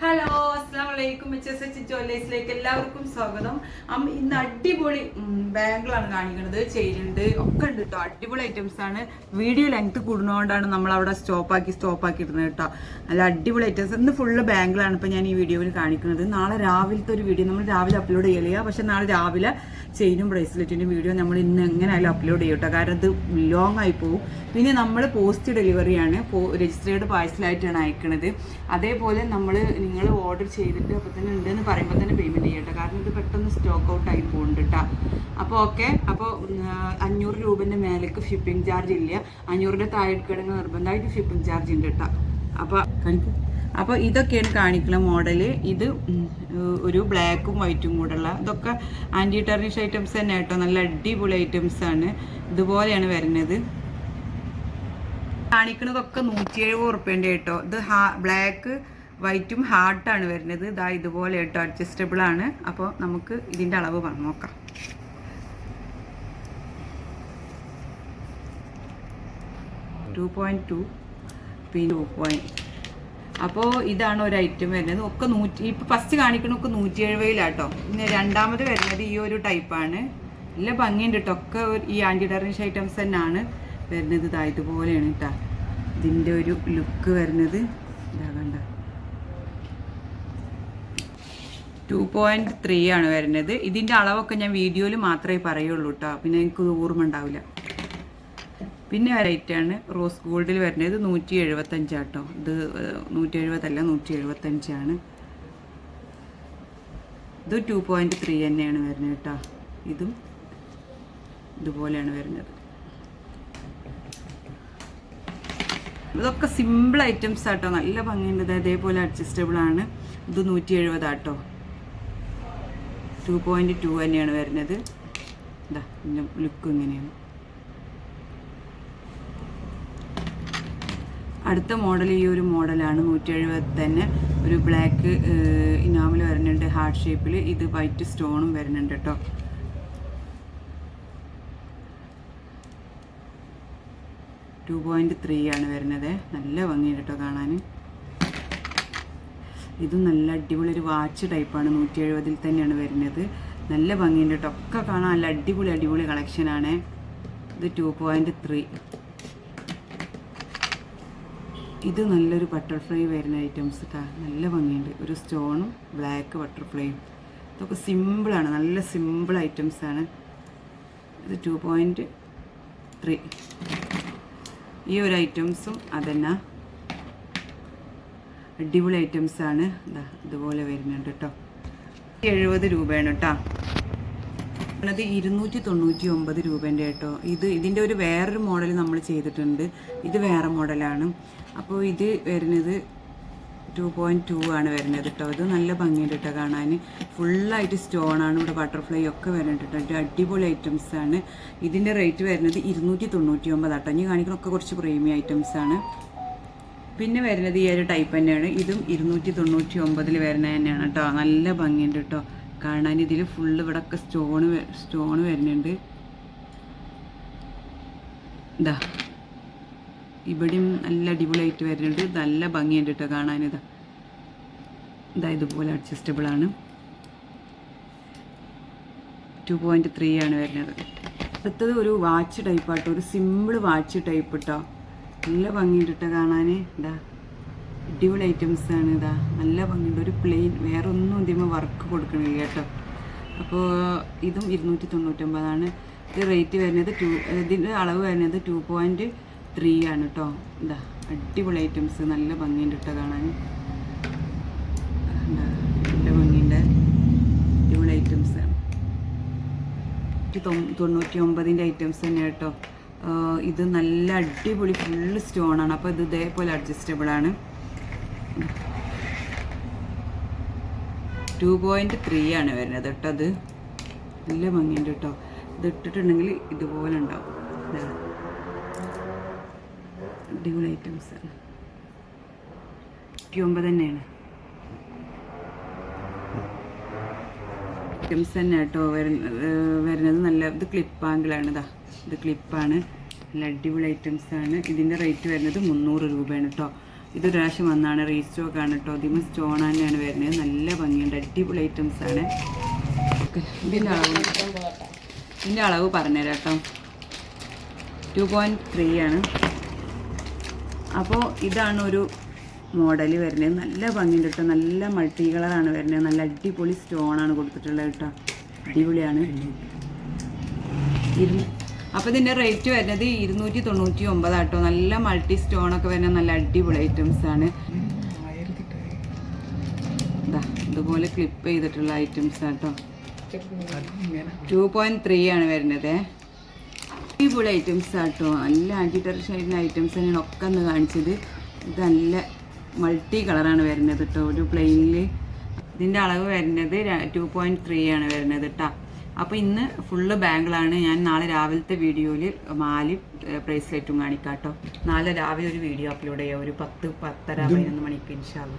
Hello. അസ്സാം വലൈക്കും H S H ജ്വല്ലേഴ്സിലേക്ക് എല്ലാവർക്കും സ്വാഗതം. ഇന്ന് അടിപൊളി ബാങ്കിളാണ് കാണിക്കുന്നത് ചെയിനുണ്ട് ഒക്കെ ഉണ്ട് കേട്ടോ അടിപൊളി ഐറ്റംസ് ആണ്. വീഡിയോ ലെങ്ത് കൂടുന്നതുകൊണ്ടാണ് നമ്മൾ അവിടെ സ്റ്റോപ്പ് ആക്കി സ്റ്റോപ്പ് ആക്കി ഇടുന്നത് കേട്ടോ നല്ല അടിപൊളി ഐറ്റംസ് ഇന്ന് ഫുള്ള് ബാങ്കിളാണ് ഇപ്പം ഞാൻ ഈ വീഡിയോയിൽ കാണിക്കുന്നത് നാളെ രാവിലത്തെ ഒരു വീഡിയോ നമ്മൾ രാവിലെ അപ്ലോഡ് ചെയ്യില്ല പക്ഷെ നാളെ രാവിലെ ചെയിനും ബ്രേസ്ലെറ്റിന്റെ വീഡിയോ നമ്മൾ ഇന്ന് എങ്ങനെയായാലും അപ്ലോഡ് ചെയ്യും കേട്ടോ കാരണം ഇത് ലോങ് ആയി പോകും പിന്നെ നമ്മൾ പോസ്റ്റ് ഡെലിവറിയാണ് രജിസ്റ്റേർഡ് പാഴ്സലായിട്ടാണ് അയക്കുന്നത് അതേപോലെ നമ്മൾ നിങ്ങൾ ഓർഡർ ചെയ്തിട്ട് അപ്പോൾ തന്നെ ഉണ്ടെന്ന് പറയുമ്പോൾ തന്നെ പേയ്മെന്റ് ചെയ്യട്ടെ. കാരണം ഇത് പെട്ടെന്ന് സ്റ്റോക്ക് ഔട്ട് ആയി പോകുന്നുണ്ട് കേട്ടോ അപ്പോൾ ഓക്കെ അപ്പോൾ അഞ്ഞൂറ് രൂപേന്റെ മേലേക്ക് ഷിപ്പിംഗ് ചാർജ് ഇല്ല. അഞ്ഞൂറിന്റെ താഴെ കിടങ്ങ് നിർബന്ധമായിട്ട് ഷിപ്പിംഗ് ചാർജ് ഉണ്ട് കേട്ടോ അപ്പോൾ കാണിക്കും. അപ്പോൾ ഇതൊക്കെയാണ് കാണിക്കുന്ന മോഡൽ ഇത് ഒരു ബ്ലാക്കും വൈറ്റും കൂടെയുള്ള ഇതൊക്കെ ആന്റി ടെർണിഷ് ഐറ്റംസ് തന്നെ കേട്ടോ നല്ല അടിപൊളി ഐറ്റംസ് ആണ്. ഇതുപോലെയാണ് വരുന്നത്. കാണിക്കുന്നതൊക്കെ നൂറ്റി എഴുപത് ഉറുപ്പ്യന്റെ കേട്ടോ ഇത് ഹാ ബ്ലാക്ക് വൈറ്റും ഹാർട്ടാണ് വരുന്നത്. ഇതാ ഇതുപോലെ കേട്ടോ അഡ്ജസ്റ്റബിൾ ആണ്. അപ്പോൾ നമുക്ക് ഇതിന്റെ അളവ് നോക്കാം. ടു പോയിന്റ് ടു പിന്നെ ടു പോയിന്റ് അപ്പോൾ ഇതാണ് ഒരു ഐറ്റം വരുന്നത്. ഒക്കെ നൂറ്റി ഇപ്പം ഫസ്റ്റ് കാണിക്കണൊക്കെ നൂറ്റി എഴുപതിലാട്ടോ പിന്നെ രണ്ടാമത് വരുന്നത് ഈ ഒരു ടൈപ്പാണ് നല്ല ഭംഗിയുണ്ട് കേട്ടോ ഒക്കെ ഈ ആന്റി ഡർണിഷ് ഐറ്റംസ് തന്നെയാണ് വരുന്നത്. ഇതാ ഇതുപോലെയാണ് കേട്ടോ ഇതിന്റെ ഒരു ലുക്ക് വരുന്നത് ഇതാ കണ്ട ടു പോയിന്റ് ത്രീ ആണ് വരുന്നത്. ഇതിന്റെ അളവൊക്കെ ഞാൻ വീഡിയോയിൽ മാത്രമേ പറയുള്ളൂ കേട്ടോ പിന്നെ എനിക്ക് ഓർമ്മ ഉണ്ടാവില്ല. പിന്നെ വെറൈറ്റിയാണ് റോസ് ഗോൾഡിൽ വരുന്നത് നൂറ്റി എഴുപത്തഞ്ചാട്ടോ ഇത് നൂറ്റി എഴുപതല്ല നൂറ്റി എഴുപത്തഞ്ചാണ് ഇത് ടു പോയിന്റ് ത്രീ തന്നെയാണ് വരുന്നത് കേട്ടോ ഇതും ഇതുപോലെയാണ് വരുന്നത്. ഇതൊക്കെ സിമ്പിൾ ഐറ്റംസ് ആട്ടോ. നല്ല ഭംഗിയുണ്ട്. അതേപോലെ അഡ്ജസ്റ്റബിൾ ആണ്. ഇത് നൂറ്റി എഴുപതാട്ടോ ടു പോയിന്റ് ടു തന്നെയാണ് വരുന്നത്. ഇതാ ഇതിന്റെ ലുക്ക് ഇങ്ങനെയാണ്. അടുത്ത മോഡൽ ഈ ഒരു മോഡലാണ് നൂറ്റി എഴുപത് തന്നെ. ഒരു ബ്ലാക്ക് ഇനാമിൽ വരുന്നുണ്ട്. ഹാർട്ട് ഷേപ്പിൽ ഇത് വൈറ്റ് സ്റ്റോണും വരുന്നുണ്ട് കേട്ടോ ടു പോയിന്റ് ത്രീ ആണ് വരുന്നത്. നല്ല ഭംഗിയുണ്ട് കേട്ടോ കാണാൻ. ഇതും നല്ല അടിപൊളി ഒരു വാച്ച് ടൈപ്പാണ് നൂറ്റി എഴുപതിൽ തന്നെയാണ് വരുന്നത്. നല്ല ഭംഗിയുണ്ട് കേട്ടോ ഒക്കെ കാണാൻ നല്ല അടിപൊളി അടിപൊളി കളക്ഷനാണ് ഇത് ടു പോയിന്റ് ത്രീ ഇത് നല്ലൊരു ബട്ടർഫ്ലൈ വരുന്ന ഐറ്റംസ് കേട്ടോ നല്ല ഭംഗിയുണ്ട്. ഒരു സ്റ്റോണും ബ്ലാക്ക് ബട്ടർഫ്ലൈയും ഇതൊക്കെ സിമ്പിളാണ് നല്ല സിമ്പിൾ ഐറ്റംസ് ആണ്. ഇത് ടു പോയിന്റ് ത്രീ ഈ ഒരു ഐറ്റംസും അതന്നെ. അടിപൊളി ഐറ്റംസ് ആണ്. ഇതാ ഇതുപോലെ വരുന്നുണ്ട് കേട്ടോ എഴുപത് രൂപയാണ് കേട്ടോ അത് ഇരുന്നൂറ്റി തൊണ്ണൂറ്റി ഒമ്പത് രൂപേന്റെ കേട്ടോ ഇത് ഇതിന്റെ ഒരു വേറൊരു മോഡൽ നമ്മൾ ചെയ്തിട്ടുണ്ട്. ഇത് വേറെ മോഡലാണ് അപ്പോൾ ഇത് വരുന്നത് ടു പോയിന്റ് ടു ആണ് വരുന്നത് കേട്ടോ ഇത് നല്ല ഭംഗിയുണ്ട് കേട്ടോ കാണാൻ ഫുള്ളായിട്ട് സ്റ്റോൺ ആണ്. ഇവിടെ ബട്ടർഫ്ലൈ ഒക്കെ വരുന്നുണ്ട് കേട്ടോ അടിപൊളി ഐറ്റംസ് ആണ്. ഇതിന്റെ റേറ്റ് വരുന്നത് ഇരുന്നൂറ്റി തൊണ്ണൂറ്റി ഒമ്പത് കേട്ടോ ഇനി കാണിക്കണമൊക്കെ കുറച്ച് പ്രീമിയം ഐറ്റംസ് ആണ്. പിന്നെ വരുന്നത് ഈ ഒരു ടൈപ്പ് തന്നെയാണ്. ഇതും ഇരുന്നൂറ്റി തൊണ്ണൂറ്റി ഒമ്പതിൽ വരുന്നത് തന്നെയാണ് കേട്ടോ. നല്ല ഭംഗിയുണ്ട് കേട്ടോ. കാണാൻ ഇതിൽ ഫുള്ള് ഇവിടെ ഒക്കെ സ്റ്റോണ് സ്റ്റോണ് വരുന്നുണ്ട്. ഇതാ ഇവിടെയും നല്ല അടിപൊളിയായിട്ട് വരുന്നുണ്ട്. നല്ല ഭംഗിയുണ്ട് കേട്ടോ കാണാൻ ഇതാ. ഇതാ ഇതുപോലെ അഡ്ജസ്റ്റബിൾ ആണ്. ടു പോയിന്റ് ത്രീ ആണ് വരുന്നത്. അടുത്തത് ഒരു വാച്ച് ടൈപ്പ് ആട്ടോ. ഒരു സിമ്പിൾ വാച്ച് ടൈപ്പ് കേട്ടോ നല്ല ഭംഗിയുണ്ട് കാണാൻ ഇതാ അടിപൊളി ഐറ്റംസ് ആണ് ഇതാ. നല്ല ഭംഗിയുണ്ട്. ഒരു പ്ലെയിൻ വേറെ ഒന്നും ഇതിമ വർക്ക് കൊടുക്കണില്ല കേട്ടോ. അപ്പോൾ ഇതും ഇരുന്നൂറ്റി തൊണ്ണൂറ്റൊമ്പതാണ് ഇത് റേറ്റ് വരുന്നത് ടു ഇതിന്റെ അളവ് വരുന്നത് ടു പോയിന്റ് ത്രീ ആണ് കേട്ടോ ഇതാ അടിപൊളി ഐറ്റംസ് നല്ല ഭംഗിയുണ്ട് കേട്ടോ കാണാൻ നല്ല ഭംഗിയുണ്ട്. അടിപൊളി ഐറ്റംസ് തൊണ്ണൂറ്റി ഒമ്പതിന്റെ ഐറ്റംസ് തന്നെ കേട്ടോ ഇത് നല്ല അടിപൊളി ഫുള്ള് സ്റ്റോൺ ആണ്. അപ്പോൾ ഇത് ഇതേപോലെ അഡ്ജസ്റ്റബിൾ ആണ്. ടു പോയിന്റ് ത്രീ ആണ് വരുന്നത് കേട്ടോ അത്. നല്ല ഭംഗിയുണ്ട് കേട്ടോ. ഇത് ഇട്ടിട്ടുണ്ടെങ്കിൽ ഇതുപോലെ ഉണ്ടാവും. ഇതാ. അടിപൊളി ഐറ്റംസ് ആണ്. ഒമ്പത് തന്നെയാണ്. ഐറ്റംസ് തന്നെ കേട്ടോ വരുന്നത് വരുന്നത് നല്ല ഇത് ക്ലിപ്പ് ആംഗിളാണ് ഇതാ. ഇത് ക്ലിപ്പാണ് നല്ല അടിപൊളി ഐറ്റംസ് ആണ്. ഇതിന്റെ റേറ്റ് വരുന്നത് മുന്നൂറ് രൂപയാണ് കേട്ടോ ഇതൊരു പ്രാവശ്യം വന്നാണ്. റീസ്റ്റോക്ക് ആണ് കേട്ടോ ഇതിന് സ്റ്റോൺ തന്നെയാണ് വരുന്നത്. നല്ല ഭംഗിയുണ്ട്. അടിപൊളി ഐറ്റംസ് ആണ്. ഇതിന്റെ അളവ് ഇതിന്റെ അളവ് പറഞ്ഞുതരാം കേട്ടോ ടു പോയിന്റ് ത്രീ ആണ്. അപ്പോൾ ഇതാണ് ഒരു മോഡൽ വരുന്നത്. നല്ല ഭംഗിയുണ്ട് കേട്ടോ നല്ല മൾട്ടി കളറാണ് വരുന്നത്. നല്ല അടിപൊളി സ്റ്റോണാണ് കൊടുത്തിട്ടുള്ളത് കേട്ടോ അടിപൊളിയാണ്. ഇരു അപ്പോൾ ഇതിന്റെ റേറ്റ് വരുന്നത് ഇരുന്നൂറ്റി തൊണ്ണൂറ്റി ഒമ്പതാട്ടോ നല്ല മൾട്ടി സ്റ്റോൺ ഒക്കെ വരുന്ന നല്ല അടിപൊളി ഐറ്റംസ് ആണ്. ഇതാ ഇതുപോലെ ക്ലിപ്പ് ചെയ്തിട്ടുള്ള ഐറ്റംസ് ആട്ടോ ടു പോയിന്റ് ത്രീ ആണ് വരുന്നത്. അടിപൊളി ഐറ്റംസ് ആട്ടോ നല്ല ആന്റിറ്റർ ഷൈഡിന്റെ ഐറ്റംസ് തന്നെയാണ് ഒക്കെ ഒന്ന് കാണിച്ചത്. ഇത് നല്ല മൾട്ടി കളറാണ് വരുന്നത് കേട്ടോ ഒരു പ്ലെയിനിൽ ഇതിന്റെ അളവ് വരുന്നത് ടു പോയിന്റ് ത്രീ ആണ് വരുന്നത് കേട്ടോ അപ്പോൾ ഇന്ന് ഫുള്ള് ബാങ്കിളാണ് ഞാൻ നാളെ രാവിലത്തെ വീഡിയോയിൽ മാലി ബ്രേസ്ലെറ്റും കാണിക്കാം കേട്ടോ നാളെ രാവിലെ ഒരു വീഡിയോ അപ്ലോഡ് ചെയ്യാം. ഒരു പത്ത് പത്തര പതിനൊന്ന് മണിക്ക് ഇൻഷാല്ല